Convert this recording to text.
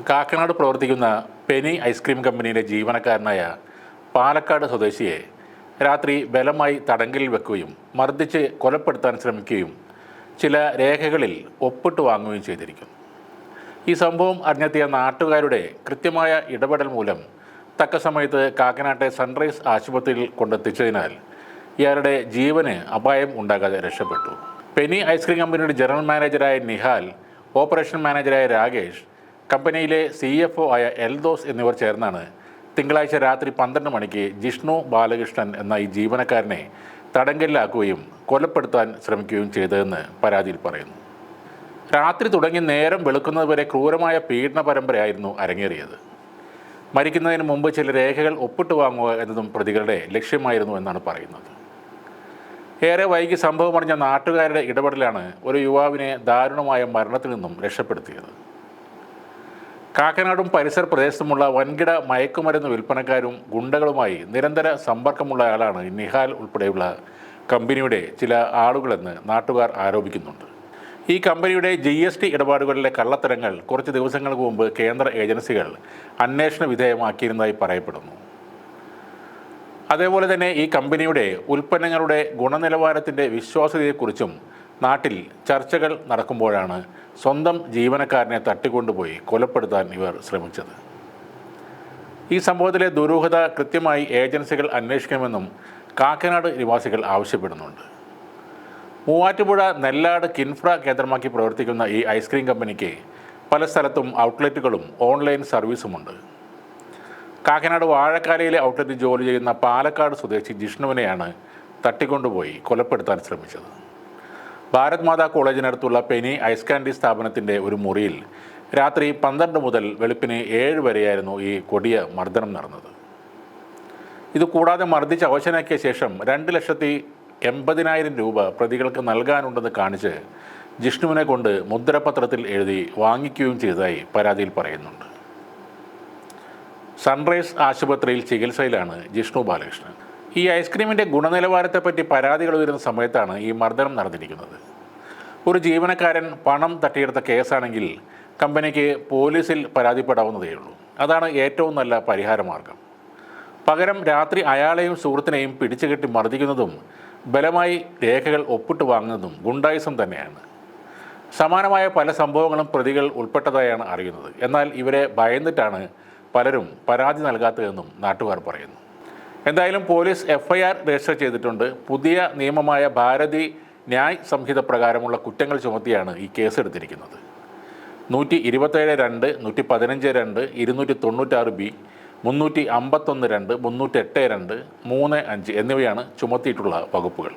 കാക്കനാട് പ്രവർത്തിക്കുന്ന Penny ice cream കമ്പനിയിലെ ജീവനക്കാരനായ പാലക്കാട് സ്വദേശിയെ രാത്രി ബലമായി തടങ്കലിൽ വെക്കുകയും മർദ്ദിച്ച് കൊലപ്പെടുത്താൻ ശ്രമിക്കുകയും ചില രേഖകളിൽ ഒപ്പിട്ട് വാങ്ങുകയും ചെയ്തിരിക്കുന്നു ഈ സംഭവം അറിഞ്ഞെത്തിയ നാട്ടുകാരുടെ കൃത്യമായ ഇടപെടൽ മൂലം തക്ക സമയത്ത് കാക്കനാട്ടെ സൺറൈസ് ആശുപത്രിയിൽ കൊണ്ടെത്തിച്ചതിനാൽ ഇയാളുടെ ജീവന് അപായം ഉണ്ടാകാതെ രക്ഷപ്പെട്ടു. പെനി ഐസ്ക്രീം കമ്പനിയുടെ ജനറൽ മാനേജരായ നിഹാൽ ഓപ്പറേഷൻ മാനേജരായ രാകേഷ് കമ്പനിയിലെ സി എഫ് ഒ ആയ എൽദോസ് എന്നിവർ ചേർന്നാണ് തിങ്കളാഴ്ച രാത്രി പന്ത്രണ്ട് മണിക്ക് ജിഷ്ണു ബാലകൃഷ്ണൻ എന്ന ഈ ജീവനക്കാരനെ തടങ്കലിലാക്കുകയും കൊലപ്പെടുത്താൻ ശ്രമിക്കുകയും ചെയ്തതെന്ന് പരാതിയിൽ പറയുന്നു. രാത്രി തുടങ്ങി നേരം വെളുക്കുന്നതുവരെ ക്രൂരമായ പീഡന പരമ്പരയായിരുന്നു അരങ്ങേറിയത്. മരിക്കുന്നതിന് മുമ്പ് ചില രേഖകൾ ഒപ്പിട്ട് വാങ്ങുക എന്നതും പ്രതികളുടെ ലക്ഷ്യമായിരുന്നു എന്നാണ് പറയുന്നത്. ഏറെ വൈകി സംഭവമറിഞ്ഞ നാട്ടുകാരുടെ ഇടപെടലാണ് ഒരു യുവാവിനെ ദാരുണമായ മരണത്തിൽ നിന്നും രക്ഷപ്പെടുത്തിയത്. കാക്കനാടും പരിസര പ്രദേശത്തുമുള്ള വൻകിട മയക്കുമരുന്ന് വിൽപ്പനക്കാരും ഗുണ്ടകളുമായി നിരന്തര സമ്പർക്കമുള്ള ആളാണ് നിഹാൽ ഉൾപ്പെടെയുള്ള കമ്പനിയുടെ ചില ആളുകളെന്ന് നാട്ടുകാർ ആരോപിക്കുന്നുണ്ട്. ഈ കമ്പനിയുടെ ജി എസ് ടി ഇടപാടുകളിലെ കള്ളത്തരങ്ങൾ കുറച്ച് ദിവസങ്ങൾക്ക് മുമ്പ് കേന്ദ്ര ഏജൻസികൾ അന്വേഷണ വിധേയമാക്കിയിരുന്നതായി പറയപ്പെടുന്നു. അതേപോലെ തന്നെ ഈ കമ്പനിയുടെ ഉൽപ്പന്നങ്ങളുടെ ഗുണനിലവാരത്തിന്റെ വിശ്വാസ്യതയെക്കുറിച്ചും നാട്ടിൽ ചർച്ചകൾ നടക്കുമ്പോഴാണ് സ്വന്തം ജീവനക്കാരനെ തട്ടിക്കൊണ്ടുപോയി കൊലപ്പെടുത്താൻ ഇവർ ശ്രമിച്ചത്. ഈ സംഭവത്തിലെ ദുരൂഹത കൃത്യമായി ഏജൻസികൾ അന്വേഷിക്കണമെന്നും കാക്കനാട് നിവാസികൾ ആവശ്യപ്പെടുന്നുണ്ട്. മൂവാറ്റുപുഴ നെല്ലാട് കിൻഫ്ര കേന്ദ്രമാക്കി പ്രവർത്തിക്കുന്ന ഈ ഐസ്ക്രീം കമ്പനിക്ക് പല സ്ഥലത്തും ഔട്ട്ലെറ്റുകളും ഓൺലൈൻ സർവീസുമുണ്ട്. കാക്കനാട് വാഴക്കാലയിലെ ഔട്ട്ലെറ്റിൽ ജോലി ചെയ്യുന്ന പാലക്കാട് സ്വദേശി ജിഷ്ണുവിനെയാണ് തട്ടിക്കൊണ്ടുപോയി കൊലപ്പെടുത്താൻ ശ്രമിച്ചത്. ഭാരത് മാതാ കോളേജിനടുത്തുള്ള പെനി ഐസ് കാൻഡി സ്ഥാപനത്തിന്റെ ഒരു മുറിയിൽ രാത്രി പന്ത്രണ്ട് മുതൽ വെളുപ്പിന് ഏഴ് വരെയായിരുന്നു ഈ കൊടിയ മർദ്ദനം നടന്നത്. ഇത് കൂടാതെ മർദ്ദിച്ച് അവശനാക്കിയ ശേഷം രണ്ട് ലക്ഷത്തി എൺപതിനായിരം രൂപ പ്രതികൾക്ക് നൽകാനുണ്ടെന്ന് കാണിച്ച് ജിഷ്ണുവിനെ കൊണ്ട് മുദ്രപത്രത്തിൽ എഴുതി വാങ്ങിക്കുകയും ചെയ്തതായി പരാതിയിൽ പറയുന്നുണ്ട്. സൺറൈസ് ആശുപത്രിയിൽ ചികിത്സയിലാണ് ജിഷ്ണു ബാലകൃഷ്ണൻ. ഈ ഐസ്ക്രീമിന്റെ ഗുണനിലവാരത്തെപ്പറ്റി പരാതികൾ ഉയരുന്ന സമയത്താണ് ഈ മർദ്ദനം നടന്നിരിക്കുന്നത്. ഒരു ജീവനക്കാരൻ പണം തട്ടിയെടുത്ത കേസാണെങ്കിൽ കമ്പനിക്ക് പോലീസിൽ പരാതിപ്പെടാവുന്നതേ ഉള്ളൂ അതാണ് ഏറ്റവും നല്ല പരിഹാരമാർഗം. പകരം രാത്രി അയാളെയും സുഹൃത്തിനെയും പിടിച്ചുകെട്ടി മർദ്ദിക്കുന്നതും ബലമായി രേഖകൾ ഒപ്പിട്ട് വാങ്ങുന്നതും ഗുണ്ടായിസം തന്നെയാണ്. സമാനമായ പല സംഭവങ്ങളും പ്രതികൾ ഉൾപ്പെട്ടതായാണ് അറിയുന്നത്. എന്നാൽ ഇവരെ ഭയന്നിട്ടാണ് പലരും പരാതി നൽകാത്തതെന്നും നാട്ടുകാർ പറയുന്നു. എന്തായാലും പോലീസ് എഫ്ഐആർ രജിസ്റ്റർ ചെയ്തിട്ടുണ്ട്. പുതിയ നിയമമായ ഭാരതി ന്യായ് സംഹിത പ്രകാരമുള്ള കുറ്റങ്ങൾ ചുമത്തിയാണ് ഈ കേസ് എടുത്തിരിക്കുന്നത്. നൂറ്റി ഇരുപത്തേഴ് രണ്ട് നൂറ്റി പതിനഞ്ച് രണ്ട് ഇരുന്നൂറ്റി തൊണ്ണൂറ്റാറ് ബി മുന്നൂറ്റി അമ്പത്തൊന്ന് രണ്ട് മുന്നൂറ്റി എട്ട് രണ്ട് മൂന്ന് അഞ്ച് എന്നിവയാണ് ചുമത്തിയിട്ടുള്ള വകുപ്പുകൾ.